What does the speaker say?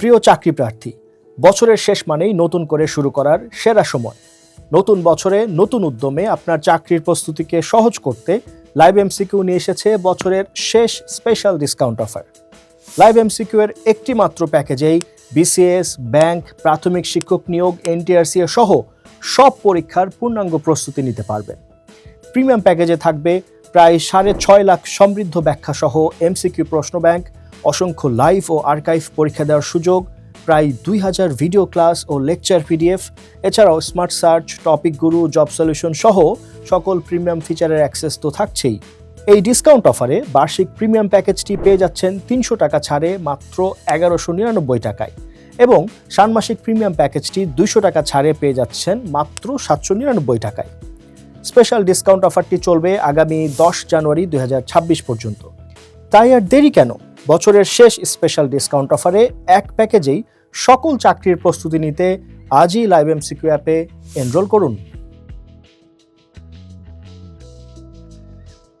প্রিয় চাকরি প্রার্থী, বছরের শেষ মানেই নতুন করে শুরু করার সেরা সময়। নতুন বছরে নতুন উদ্যমে আপনার চাকরির প্রস্তুতিকে সহজ করতে লাইভ এমসিকিউ নিয়ে এসেছে বছরের শেষ special discount offer live MCQ এর একটি মাত্র প্যাকেজেই বিসিএস ব্যাংক প্রাথমিক শিক্ষক নিয়োগ এনটিআরসি সহ সব পরীক্ষার পূর্ণাঙ্গ প্রস্তুতি নিতে পারবেন। প্রিমিয়াম প্যাকেজে থাকবে প্রায় সাড়ে ছয় লাখ সমৃদ্ধ ব্যাখ্যা সহ এমসিকিউ প্রশ্ন ব্যাংক অসংখ্য লাইভ ও আর্কাইভ পরীক্ষা দেওয়ার সুযোগ, প্রায় দুই হাজার ভিডিও ক্লাস ও লেকচার পিডিএফ, এছাড়াও smart search, topic guru, job solution সহ সকল প্রিমিয়াম ফিচারের অ্যাক্সেস তো থাকছেই। এই ডিসকাউন্ট অফারে বার্ষিক প্রিমিয়াম প্যাকেজটি পেয়ে যাচ্ছেন তিনশো টাকা ছাড়ে মাত্র এগারোশো নিরানব্বই টাকায়। এবং ষান্মাসিক প্রিমিয়াম প্যাকেজটি দুইশো টাকা ছাড়ে পেয়ে যাচ্ছেন মাত্র সাতশো নিরানব্বই টাকায়। স্পেশাল ডিসকাউন্ট অফারটি চলবে আগামী দশ জানুয়ারি দু হাজার ছাব্বিশ পর্যন্ত। তাই আর দেরি কেন? বছরের শেষ স্পেশাল ডিসকাউন্ট অফারে এক প্যাকেজেই সকল চাকরির প্রস্তুতি নিতে আজই লাইভ এমসিকিউ অ্যাপে এনরোল করুন।